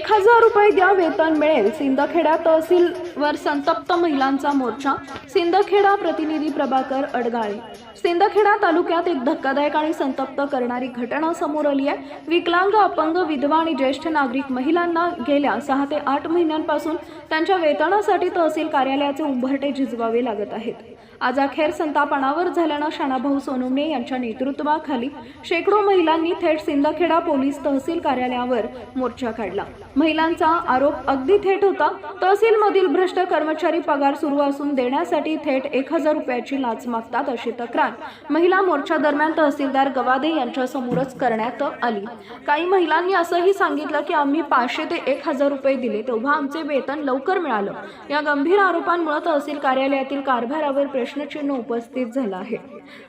एक हजार रुपये द्या वेतन मिळेल. सिंदखेडा तहसीलवर संतप्त महिलांचा मोर्चा. सिंदखेडा प्रतिनिधी प्रभाकर अडगाळे. सिंदखेडा तालुक्यात एक धक्कादायक आणि संतप्त करणारी घटना समोर आली आहे. विकलांग अपंग विधवा आणि ज्येष्ठ नागरिक महिलांना गेल्या सहा ते आठ महिन्यांपासून त्यांच्या वेतनासाठी तहसील कार्यालयाचे उंबरटे झिजवावे लागत आहेत. आज अखेर संताप अनावर झाल्यानं शाणाभाऊ सोनवणे यांच्या नेतृत्वाखाली शेकडो महिलांनी थेट सिंदखेडा पोलीस तहसील कार्यालयावर मोर्चा काढला. महिलांचा आरोप अगदी थेट होता. तहसीलमधील भ्रष्ट कर्मचारी पगार सुरू असून देण्यासाठी थेट एक हजार रुपयाची लाच मागतात अशी तक्रार महिला मोर्चा दरम्यान तहसीलदार गवादे यांच्या समोरच करण्यात आली. काही महिलांनी असंही सांगितलं की आम्ही पाचशे ते एक हजार रुपये दिले तेव्हा आमचे वेतन लवकर मिळालं. या गंभीर आरोपांमुळे तहसील कार्यालयातील कारभारावर प्रश्नचिन्ह उपस्थित झालं आहे.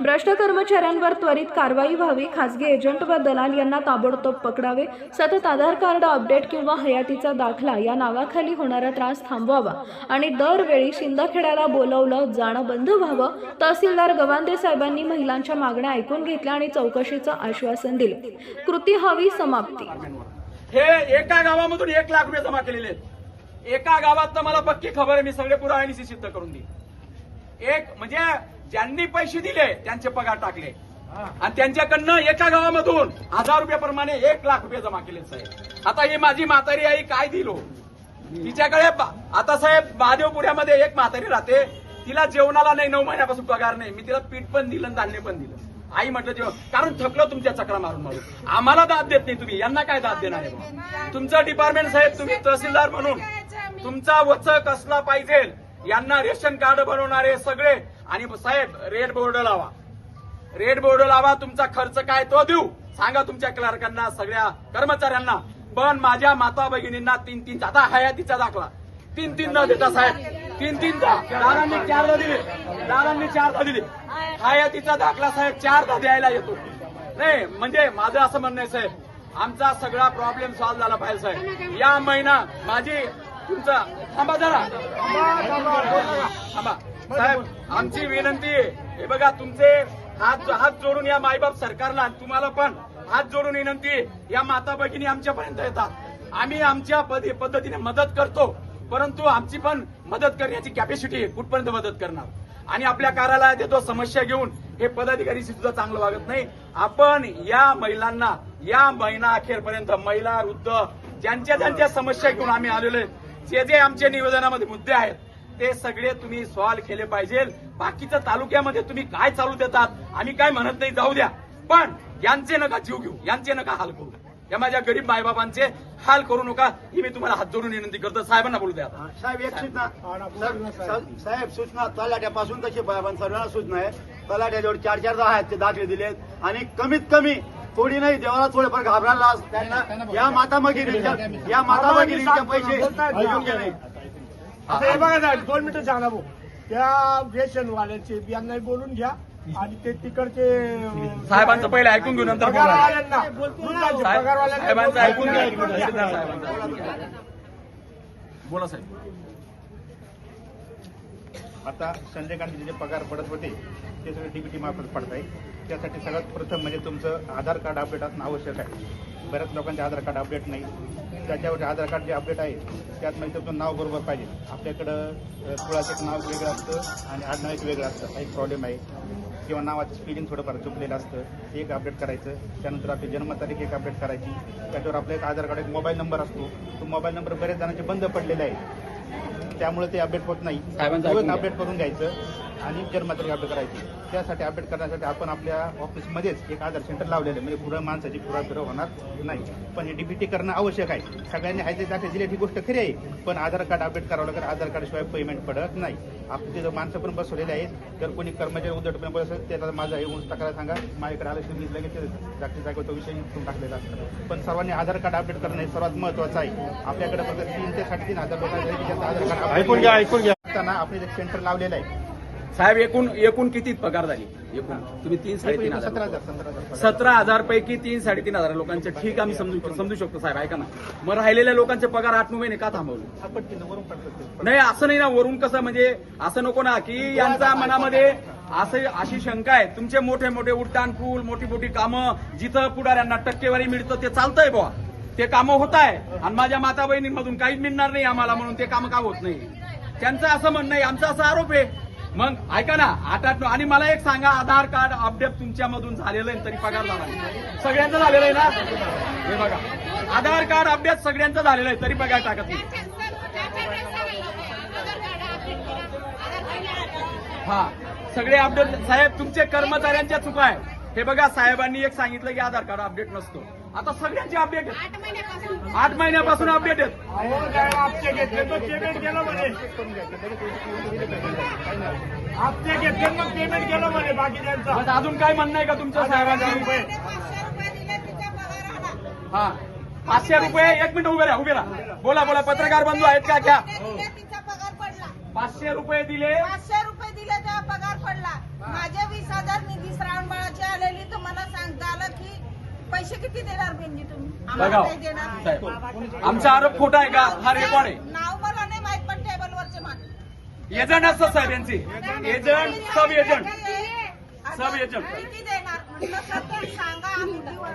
भ्रष्ट कर्मचाऱ्यांवर त्वरित कारवाई व्हावी खासगी एजंट व दलाल यांना ताबडतोब पकडावे सतत आधार कार्ड अपडेट किंवा हयातीचा दाखला या नावाखाली होणारा त्रास थांबवावा आणि दरवेळी शिंदखेड्याला बोलवलं जाणं बंद व्हावं तहसीलदार गवांदे साहेबांनी महिलांच्या मागण्या ऐकून घेतल्या आणि चौकशीचं आश्वासन दिलं. कृती हवी समाप्ती. हे एका गावामधून एक लाख रुपये जमा केलेले एका गावात मला पक्की खबर आहे मी सगळे पुरावे सिद्ध करून दिली एक म्हणजे ज्यांनी पैसे दिले त्यांचे पगार टाकले. आणि त्यांच्याकडनं एका गावामधून हजार रुपयाप्रमाणे एक लाख रुपये जमा केले साहेब. आता ही माझी म्हातारी आई काय दिलो? तिच्याकडे आता साहेब महादेवपुऱ्यामध्ये एक म्हातारी राहते. तिला जेवणाला नाही नऊ महिन्यापासून पगार नाही. मी तिला पीठ पण दिलं आणि धान्य पण दिलं. आई म्हटलं जेवण कारण थकलं तुमच्या चक्रा मारून मारून. आम्हाला दाद देत नाही तुम्ही. यांना काय दाद देणार आहे? तुमचं डिपार्टमेंट साहेब तुम्ही तहसीलदार म्हणून. तुमचा वच कसला पाहिजे. यांना रेशन कार्ड बनवणारे सगळे. आणि साहेब रेड बोर्ड लावा. रेड बोर्ड लावा तुमचा खर्च काय तो देऊ. सांगा तुमच्या क्लार्कांना सगळ्या कर्मचाऱ्यांना. पण माझ्या माता भगिनींना तीन तीन आता हयातीचा दाखला. तीन तीन न देता साहेब. तीन तीन दारांनी चारदा दिले. दारांनी चारदा दिले. हयातीचा दाखला साहेब चारदा द्यायला येतो. नाही म्हणजे माझं असं म्हणणं आहे साहेब. आमचा सगळा प्रॉब्लेम सॉल्व्ह झाला पाहिजे साहेब. या महिना माझी तुमचा थांबा जरा. थांबा. साहेब आमची विनंती आहे. हे बघा तुमचे हात हात जोडून या मायबाप सरकारला तुम्हाला पण हात जोडून विनंती या माता भगिनी आमच्यापर्यंत येतात. आम्ही आमच्या पद्धतीने मदत करतो. परंतु आमची पण मदत करण्याची कॅपॅसिटी आहे. कुठपर्यंत मदत करणार? आणि आपल्या कार्यालयात येतो समस्या घेऊन. हे पदाधिकारी सुद्धा चांगलं वागत नाही. आपण या महिलांना या महिना अखेरपर्यंत महिला वृद्ध ज्यांच्या ज्यांच्या समस्या घेऊन आम्ही आलेलो आहे जे जे आमच्या निवेदनामध्ये मुद्दे आहेत ते सगळे तुम्ही सॉल्व्ह केले पाहिजे. बाकीच्या तालुक्यामध्ये तुम्ही काय चालू देतात आम्ही काय म्हणत नाही जाऊ द्या. पण यांचे नका जीव घेऊ यांचे नका हाल करू. या माझ्या गरीब मायबापांचे हाल करू नका ही मी तुम्हाला हात जोडून विनंती करतो. साहेबांना बोलू द्या आता. साहेब एक सूचना. साहेब- सूचना तलाट्यापासून तशी सर्वांना सूचना आहे? तलाट्याजवळ चार चार दहा आहेत ते दाखले दिलेत. आणि कमीत कमी थोडी नाही देवाला थोडेफार घाबरायला त्यांना या माता या माता पैसे घेऊन गेले. आता हे बघा दोन मिनिटं सांगा भाऊ. त्या रेशनवाल्याचे यांना बोलून घ्या. आणि ते तिकडचे साहेबांचं पहिले ऐकून घेऊ नंतर. साहेबांचं ऐकून घ्या. बोला साहेब. आता संजयकांतचे जे पगार पडत होते ते सगळे डीबीटी मार्फत पडत आहे त्यासाठी सगळ्यात प्रथम म्हणजे तुमचं आधार कार्ड अपडेट असणं आवश्यक आहे. बऱ्याच लोकांचे आधार कार्ड अपडेट नाही. त्याच्यावर आधार कार्ड जे अपडेट आहे त्यात म्हणजे तुमचं नाव बरोबर पाहिजे. आपल्याकडं कुळाचं एक नाव वेगळं असतं आणि आडनाव एक वेगळं असतं. हा एक प्रॉब्लेम आहे. किंवा नावाचं स्पेलिंग थोडंफार चुकलेलं असतं. ते एक अपडेट करायचं. त्यानंतर आपली जन्मतारीख एक अपडेट करायची. त्याच्यावर आपलं एक आधार कार्ड एक मोबाईल नंबर असतो. तो मोबाईल नंबर बरेच जणांचे बंद पडलेले आहे त्यामुळे ते अपडेट होत नाही साहेबांचं. अपडेट करून घ्यायचं आणि जन्मतारीख अपडेट करायची त्यासाठी अपडेट करण्यासाठी आपण आपल्या ऑफिसमध्येच एक आधार सेंटर लावलेलं आहे. म्हणजे पुढं माणसाची पुरा फिरव होणार नाही. पण हे डीबीटी करणं आवश्यक आहे. सगळ्यांनी हायते दाखले दिले ही गोष्ट खरी आहे. पण आधार कार्ड अपडेट करावं लागेल आधार कार्डशिवाय पेमेंट पडत नाही. आपले जर माणसं पण बसवलेले आहेत. जर कोणी कर्मचारी उद्धटपणे बोलत असेल त्याला माझा हे तक्रार सांगा. माझ्याकडे आलं की मी लगेच जागतिक जागेवर तो विषय निपटून टाकलेला असतो. पण सर्वांनी आधार कार्ड अपडेट करणं हे सर्वात महत्वाचं आहे. आपल्याकडे फक्त तीन ते साडेतीन हजार लोकांचं आधार कार्ड ऐकून घ्या ऐकून घ्या. असताना आपण एक सेंटर लावलेलं आहे. साहेब एकूण एकूण किती पगार झाली? एकूण. तुम्ही तीन साडेतीन हजार सतरा हजार पैकी तीन साडेतीन हजार लोकांचे ठीक आम्ही समजू समजू शकतो साहेब ऐका ना. मग राहिलेल्या लोकांचे पगार आठ नऊ महिने का थांबवले. नाही असं नाही ना वरून कसं म्हणजे असं नको ना की यांचा मनामध्ये असं अशी शंका आहे. तुमचे मोठे मोठे उड्डाण पूल मोठी मोठी कामं जिथं पुढाऱ्यांना टक्केवारी मिळतं ते चालतंय बुवा. ते कामं होत आहे. आणि माझ्या माता बहिणींमधून काहीच मिळणार नाही आम्हाला म्हणून ते कामं का होत नाही? त्यांचं असं म्हणणं आहे आमचा असा आरोप आहे. मग ऐका ना आता आणि मला एक सांगा आधार कार्ड अपडेट तुमच्यामधून झालेलं आहे तरी पगार झाला सगळ्यांचं झालेलं आहे ना? हे बघा. आधार कार्ड अपडेट सगळ्यांचं झालेलं आहे तरी पगार टाकत नाही. हा सगळे अपडेट साहेब तुमचे कर्मचाऱ्यांच्या चुका आहे हे बघा साहेबांनी एक सांगितलं की आधार कार्ड अपडेट नसतो. आता सगळ्यांचे अपडेट आहेत. आठ महिन्यापासून. अपडेट आहेत. काय हप्ते घेतले तर पेमेंट केलं म्हणे. घेतले मग पेमेंट केलं म्हणे बाकीच्यांचा. बस अजून काय म्हणणं आहे का तुमच्या साहेबांचं हा. पाचशे रुपये एक मिनिट उभे राहा उभे राहा. बोला बोला पत्रकार बंधू आहेत का? घ्या. तिचा पगार पडला. पाचशे रुपये दिले. पाचशे रुपये दिले तेव्हा पगार पडला. माझे वीस हजार निधी श्रावण बाळाची आलेली तर मला सांगता आलं की पैसे किती देणार बेंजी तुम्ही? आम्हाला बघा. नाही देणार. साहेब आमचा आरोप खोटा आहे का? हा रेकॉर्ड आहे. नाव मला नाही माहीत पण टेबलवरचे मागे एजंट असतात साहेब यांचे. Agent sub agent sub agent. किती देणार? म्हटलं सर ते सांगा आम्ही दिवस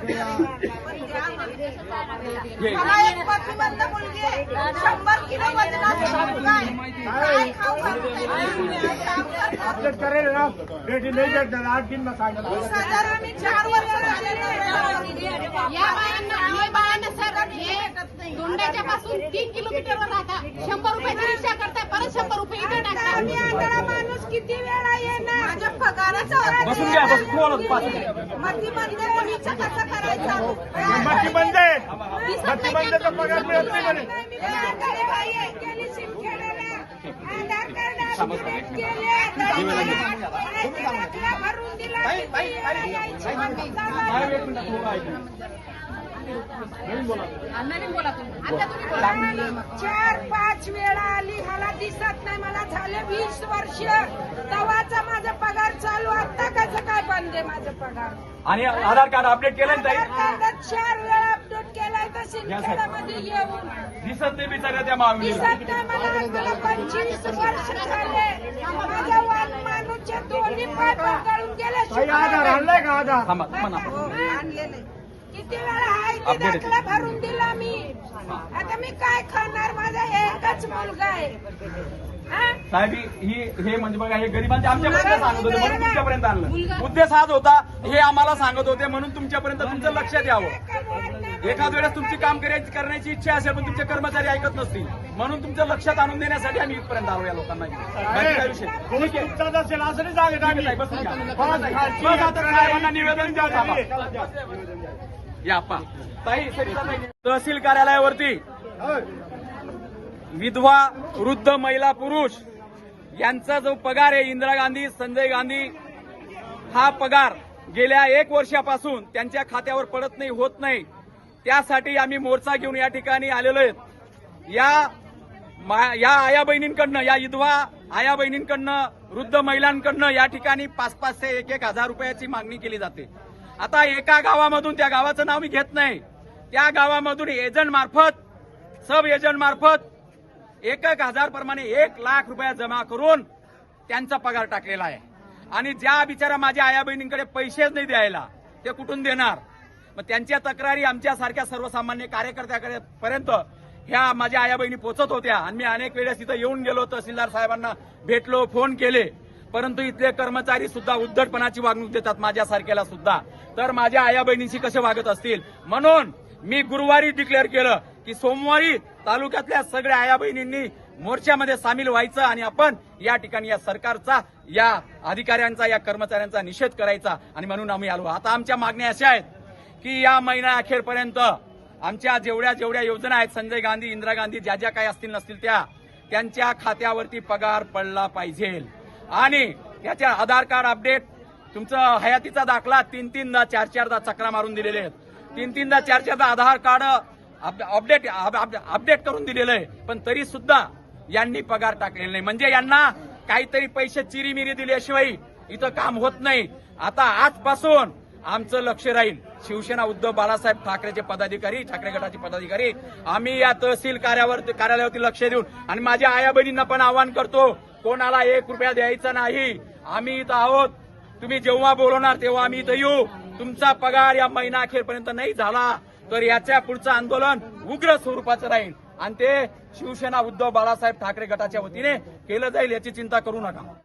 पण द्या म्हणे. मला एक प्रतिबंध मुलगी आहे. शंभर किलो वजनाची मुलगा आहे काय खाऊ घालते? अपडेट करेल ना रेडी नाही भेटणार आठ दिन मग सांगा चार वर्ष झाले या बायांना हे बायांना सर हे दोंड्याच्या पासून तीन किलोमीटरवर राहता शंभर रुपयाची रिक्षा करताय परत शंभर रुपये इथे टाकता माणूस किती वेळा येणार माझ्या पगाराचा बसून घ्या बस बोलत पाच मिनिट. मती बंद कोणीचं कसं करायचं बंद तर पगार मिळत नाही म्हणे. आधार कार्ड भरून दिला. चार पाच वेळा आली. मला दिसत नाही. मला झाले वीस वर्ष. तवाचा माझा पगार चालू. आता कसं काय बंद आहे माझा पगार. आणि आधार कार्ड अपडेट केलं आधार कार्डात चार वेळा अपडेट केलाय. तर शिंदखेड्यामध्ये येऊन. दिसत नाही बिचाऱ्या त्या मागणीला दिसत नाही मला. मला पंचवीस वर्ष झाले. माझ्या वाण माणूसचे दोन्ही पाय पकडून गेले. काही आधार आणलाय का आधार? थांबा थांबा ना. हो, आणलेले किती वेळा आहे ते Update. दाखला भरून दिला मी. आता मी काय खाणार माझा एकच मुलगा आहे. हा? साहेब ही ही- हे म्हणजे बघा हे गरिबांचे आमच्यापर्यंत सांगत होते म्हणून तुमच्यापर्यंत आणलं. उद्देश हाच होता हे आम्हाला सांगत होते म्हणून तुमच्यापर्यंत तुमचं लक्षात यावं एखाद वेळेस तुमची काम करायची करण्याची इच्छा असेल पण तुमचे कर्मचारी ऐकत नसतील. म्हणून तुमचं लक्षात आणून देण्यासाठी आम्ही इथपर्यंत आलो या लोकांना बाकी काय विषय नाही. कोणी तुमचाच असेल असं नाही बस आता साहेबांना निवेदन द्या थांबा. या ताई तहसील कार्यालयावरती विधवा वृद्ध महिला पुरुष यांचा जो पगार आहे इंदिरा गांधी संजय गांधी हा पगार गेल्या एक वर्षापासून त्यांच्या खात्यावर पडत नाही होत नाही. त्यासाठी आम्ही मोर्चा घेऊन या ठिकाणी आलेलो आहेत या या आया बहिणींकडनं या विधवा आया बहिणींकडनं वृद्ध महिलांकडनं या ठिकाणी पाच पाचशे एक एक हजार रुपयाची मागणी केली जाते. आता एका गावामधून त्या गावाचं नाव मी घेत नाही. त्या गावामधून एजंट मार्फत सब एजंट मार्फत एक एक हजार प्रमाणे एक लाख रुपया जमा करून त्यांचा पगार टाकलेला आहे. आणि ज्या बिचारा माझ्या आया बहिणींकडे पैसेच नाही द्यायला ते कुठून देणार? मग त्यांच्या तक्रारी आमच्यासारख्या सर्वसामान्य कार्यकर्त्याकडे पर्यंत ह्या माझ्या आया बहिणी पोचत होत्या. आणि मी अनेक वेळेस तिथं येऊन गेलो तहसीलदार साहेबांना भेटलो फोन केले. परंतु इथले कर्मचारी सुद्धा उद्धटपणाची वागणूक देतात माझ्यासारख्याला सुद्धा. तर माझ्या आया बहिणीशी कसे वागत असतील? म्हणून मी गुरुवारी डिक्लेअर केलं की सोमवारी तालुक्यातल्या सगळ्या आया बहिणींनी मोर्चामध्ये सामील व्हायचं आणि आपण या ठिकाणी या सरकारचा या अधिकाऱ्यांचा या कर्मचाऱ्यांचा निषेध करायचा आणि म्हणून आम्ही आलो. आता आमच्या मागण्या अशा आहेत की या महिना अखेरपर्यंत आमच्या जेवढ्या जेवढ्या योजना आहेत संजय गांधी इंदिरा गांधी ज्या ज्या काही असतील नसतील त्या त्यांच्या खात्यावरती पगार पडला पाहिजे. आणि त्याच्या आधार कार्ड अपडेट तुमचं हयातीचा दाखला तीन तीनदा चार चारदा चक्रा मारून दिलेले आहेत. तीन तीनदा चार चारदा आधार कार्ड अपडेट अपडेट करून दिलेलं आहे. पण तरी सुद्धा यांनी पगार टाकलेला नाही. म्हणजे यांना काहीतरी पैसे चिरीमिरी दिल्याशिवाय इथं काम होत नाही. आता आजपासून आमचं लक्ष राहील. शिवसेना उद्धव बाळासाहेब ठाकरेचे पदाधिकारी ठाकरे गटाचे पदाधिकारी आम्ही या तहसील कार्यावर कार्यालयावरती लक्ष देऊन आणि माझ्या आया बहिणींना पण आवाहन करतो कोणाला एक रुपया द्यायचा नाही. आम्ही इथं आहोत. तुम्ही जेव्हा बोलवणार तेव्हा आम्ही इथं येऊ. तुमचा पगार या महिना अखेरपर्यंत नाही झाला तर याच्या पुढचं आंदोलन उग्र स्वरूपाचं राहील. आणि ते शिवसेना उद्धव बाळासाहेब ठाकरे गटाच्या वतीने केलं जाईल याची चिंता करू नका.